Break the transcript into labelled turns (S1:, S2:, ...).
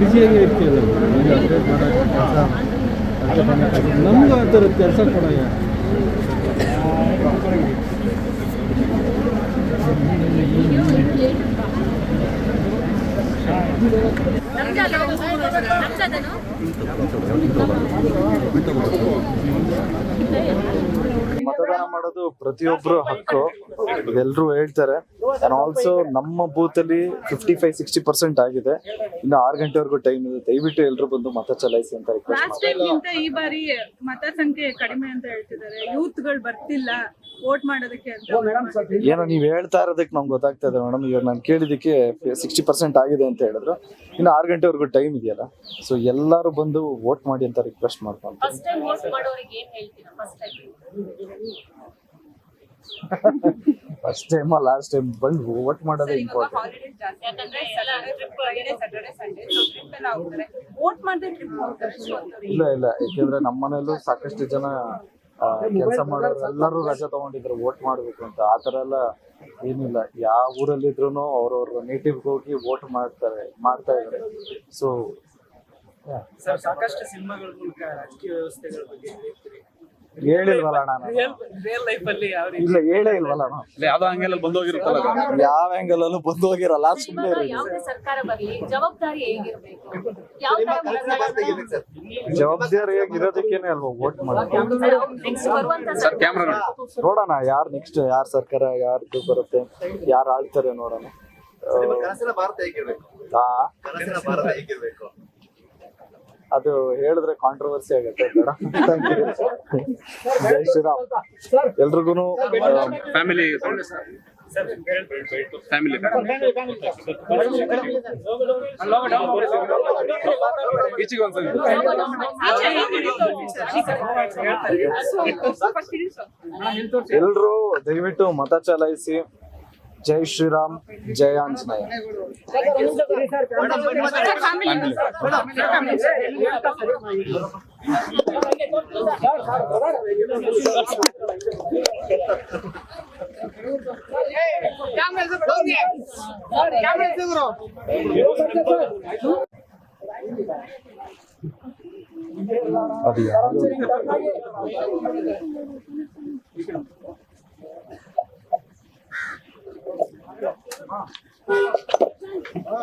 S1: ಬಿಸಿಯಾಗಿ ಇರ್ತೀವಿ ಈಗ ಅಪ್ಡೇಟ್ ಕೆಲಸ ನಮ್ಗೆ ಆ ಥರದ ಕೆಲಸ ಕೊಡಯ್ಯ
S2: ಮತದಾನ ಮಾಡೋದು ಪ್ರತಿಯೊಬ್ರು ಹಕ್ಕು. ಎಲ್ರು ಹೇಳ್ತಾರೆ. ಅಂಡ್ ಆಲ್ಸೋ ನಮ್ಮ ಬೂತ್ ಅಲ್ಲಿ ಫಿಫ್ಟಿ ಫೈವ್ ಸಿಕ್ಸ್ಟಿ ಪರ್ಸೆಂಟ್ ಆಗಿದೆ. ಇನ್ನು ಆರು ಗಂಟೆವರೆಗೂ ಟೈಮ್ ಇದೆ. ದಯವಿಟ್ಟು ಎಲ್ರು ಬಂದು ಮತ ಚಲಾಯಿಸಿ ಅಂತ ರಿಕ್ವೆಸ್ಟ್
S3: ಈ ಬಾರಿ ಮತ ಸಂಖ್ಯೆ ಕಡಿಮೆ ಅಂತ ಹೇಳ್ತಿದ್ದಾರೆ. ಯೂತ್ಗಳು ಬರ್ತಿಲ್ಲ. ವೋಟ್ ಮಾಡೋದಕ್ಕೆ ಅಂತ
S2: ಏನೋ ನೀವ್ ಹೇಳ್ತಾ ಇರೋದಕ್ಕೆ ನಮ್ಗೆ ಗೊತ್ತಾಗ್ತಾ ಇದೆ ಮೇಡಮ್ ಇವಾಗ ನಾನು ಕೇಳಿದಕ್ಕೆ ಸಿಕ್ಸ್ಟಿ ಪರ್ಸೆಂಟ್ ಆಗಿದೆ ಅಂತ ಹೇಳಿದ್ರು. ಇನ್ನು ಆರು ಗಂಟೆವರೆಗೂ ಟೈಮ್ ಇದೆಯಲ್ಲ. ಸೊ ಎಲ್ಲರೂ ಬಂದು ವೋಟ್ ಮಾಡಿ ಅಂತ ರಿಕ್ವೆಸ್ಟ್ ಮಾಡ್ಕೊಂತ
S4: ಫಸ್ಟ್ ಟೈಮ್
S2: ಲಾಸ್ಟ್ ಟೈಮ್ ಬಂದು ವೋಟ್ ಮಾಡೋದೇ ಇಂಪಾರ್ಟೆಂಟ್
S3: ಹಾಲಿಡೇಸ್
S4: ಯಾಕಂದ್ರೆ ಎಲ್ಲ trip
S3: Friday Saturday Sunday so trip ಎಲ್ಲ ಹೋಗ್ತಾರೆ. ವೋಟ್ ಮಾಡದೆ ಟ್ರಿಪ್ ಹೋಗ್ತಾರೆ.
S2: ಇಲ್ಲ ಇಲ್ಲ. ಯಾಕೆಂದ್ರೆ ನಮ್ಮ ಮನೇಲೂ ಸಾಕಷ್ಟು ಜನ ಕೆಲಸ ಮಾಡೋರು ಎಲ್ಲರೂ ರಜೆ ತಗೊಂಡಿದ್ರು. ವೋಟ್ ಮಾಡ್ಬೇಕು ಅಂತ. ಆ ತರ ಎಲ್ಲ ಏನಿಲ್ಲ. ಯಾವ ಊರಲ್ಲಿದ್ರು ಅವ್ರವ್ರ ನೇಟಿವ್ಗೆ ಹೋಗಿ ವೋಟ್ ಮಾಡ್ತಾರೆ ಮಾಡ್ತಾ ಇದಾರೆ ಸೊ
S5: ಸರ್ ಸಾಕಷ್ಟು ಸಿನಿಮಾಗಳ ಮೂಲಕ ರಾಜಕೀಯ ವ್ಯವಸ್ಥೆಗಳ ಬಗ್ಗೆ ಹೇಳ್ತೀರಿ?
S2: ಹೇಳಿಲ್ವಲ್ಲ ನಾನು.
S5: ರಿಯಲ್ ಲೈಫ್ ಅಲ್ಲಿ ಯಾವ ರೀತಿ?
S2: ಇಲ್ಲ ಹೇಳೇ ಇಲ್ವಲ್ಲ ನಾನು
S6: ಯಾವ್ದೋ ಹಂಗೆಲ್ಲ ಬಂದೋಗಿರುತ್ತಲ್ಲ
S2: ಯಾವ ಆಂಗಲ್ ಅಲ್ಲೂ ಬಂದು ಹೋಗಿರಲ್ಲ ಸುಮ್ಮನೆ
S4: ಇವಾಗ ಯಾವುದೇ ಸರ್ಕಾರ ಬರಲಿ ಜವಾಬ್ದಾರಿ ಹೇಗಿರ್ಬೇಕು? ಯಾವ ತರ
S2: ಜವಾಬ್ದಾರಿಯಾಗಿ ಇರೋದಕ್ಕೇನೆ ಅಲ್ವಾ ವೋಟ್ ಮಾಡೋದು?
S4: ನೆಕ್ಸ್ಟ್ ಬರುವಂತ
S6: ಸರ್ ಕ್ಯಾಮ್ರಾ
S2: ನೋಡೋಣ ಯಾರು ನೆಕ್ಸ್ಟ್ ಯಾರ್ ಸರ್ಕಾರ ಯಾರ್ದು ಬರುತ್ತೆ ಯಾರು ಆಳ್ತಾರೆ ನೋಡೋಣ.
S7: ಭಾರತ
S2: ಆ,
S7: ಕನಸಿನ ಭಾರತ ಹೇಗಿರ್ಬೇಕು?
S2: ಅದು ಹೇಳಿದ್ರೆ ಕಾಂಟ್ರವರ್ಸಿ ಆಗುತ್ತೆ. ಜೈ ಶ್ರೀರಾಮ್. ಎಲ್ರಿಗೂ
S6: ಫ್ಯಾಮಿಲಿ ಫ್ಯಾಮಿಲಿ ಈಚೆಗೆ ಒಂದ್ಸಲ.
S2: ಎಲ್ರು ದಯವಿಟ್ಟು ಮತ ಚಲಾಯಿಸಿ. ಜೈ ಶ್ರೀರಾಮ್ ಜೈ ಆಂಜನೇಯ ಅದು ಯಾವ್ದು